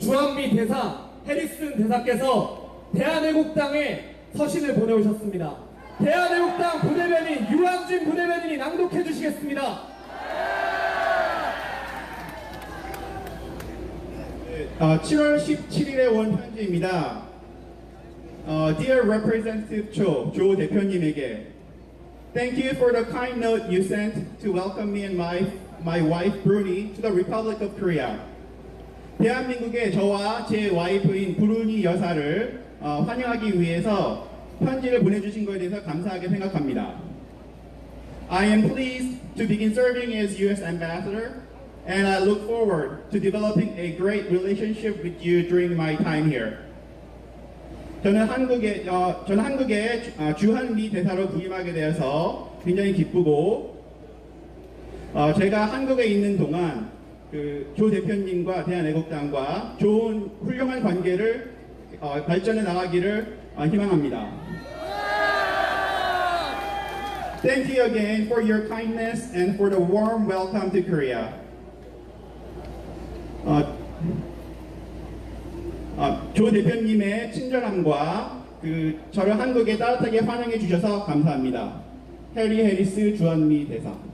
주한미 대사 해리슨 대사께서 대한애국당에 서신을 보내오셨습니다. 대한애국당 부대변인 유한진 부대변인이 낭독해 주시겠습니다. 어, 7월 17일에 온 편지입니다. 어, Dear Representative Cho, 조 대표님에게 Thank you for the kind note you sent to welcome me and my, my wife Bruni to the Republic of Korea. 대한민국에 저와 제 와이프인 브루니 여사를 어, 환영하기 위해서 편지를 보내주신 것에 대해서 감사하게 생각합니다. I am pleased to begin serving as U.S. Ambassador, and I look forward to developing a great relationship with you during my time here. 저는 한국에 어, 저는 한국에 주- 어, 주한미 대사로 부임하게 되어서 굉장히 기쁘고 어, 제가 한국에 있는 동안 그 조 대표님과 대한애국당과 좋은 훌륭한 관계를 어, 발전해 나가기를 어, 희망합니다. Thank you again for your kindness and for the warm welcome to Korea. 어, 어, 조 대표님의 친절함과 그 저를 한국에 따뜻하게 환영해 주셔서 감사합니다. 해리 해리스 주한미 대사.